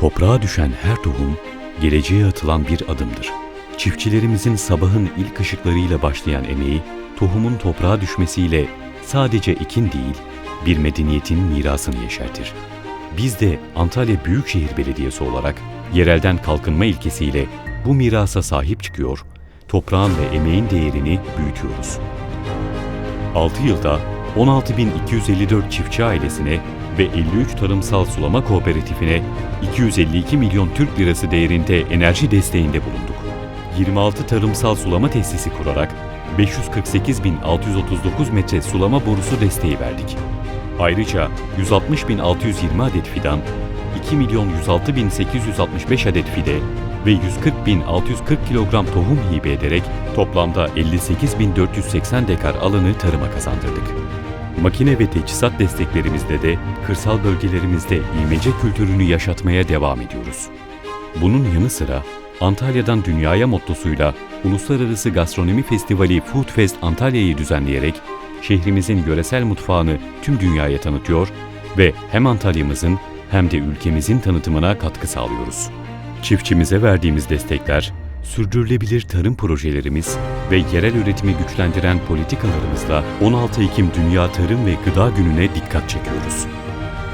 Toprağa düşen her tohum, geleceğe atılan bir adımdır. Çiftçilerimizin sabahın ilk ışıklarıyla başlayan emeği, tohumun toprağa düşmesiyle sadece ekin değil, bir medeniyetin mirasını yeşertir. Biz de Antalya Büyükşehir Belediyesi olarak yerelden kalkınma ilkesiyle bu mirasa sahip çıkıyor, toprağın ve emeğin değerini büyütüyoruz. 6 yılda 16.254 çiftçi ailesine ve 53 tarımsal sulama kooperatifine 252 milyon Türk lirası değerinde enerji desteğinde bulunduk. 26 tarımsal sulama tesisi kurarak 548.639 metre sulama borusu desteği verdik. Ayrıca 160.620 adet fidan, 2 milyon 106.865 adet fide ve 140.640 kilogram tohum hibe ederek toplamda 58.480 dekar alanı tarıma kazandırdık. Makine ve teçhizat desteklerimizle de kırsal bölgelerimizde imece kültürünü yaşatmaya devam ediyoruz. Bunun yanı sıra Antalya'dan Dünyaya mottosuyla Uluslararası Gastronomi Festivali Food Fest Antalya'yı düzenleyerek şehrimizin yöresel mutfağını tüm dünyaya tanıtıyor ve hem Antalya'mızın hem de ülkemizin tanıtımına katkı sağlıyoruz. Çiftçimize verdiğimiz destekler, sürdürülebilir tarım projelerimiz ve yerel üretimi güçlendiren politikalarımızla 16 Ekim Dünya Tarım ve Gıda Günü'ne dikkat çekiyoruz.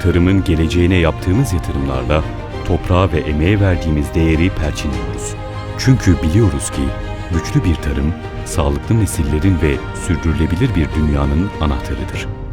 Tarımın geleceğine yaptığımız yatırımlarla toprağa ve emeğe verdiğimiz değeri perçinliyoruz. Çünkü biliyoruz ki güçlü bir tarım, sağlıklı nesillerin ve sürdürülebilir bir dünyanın anahtarıdır.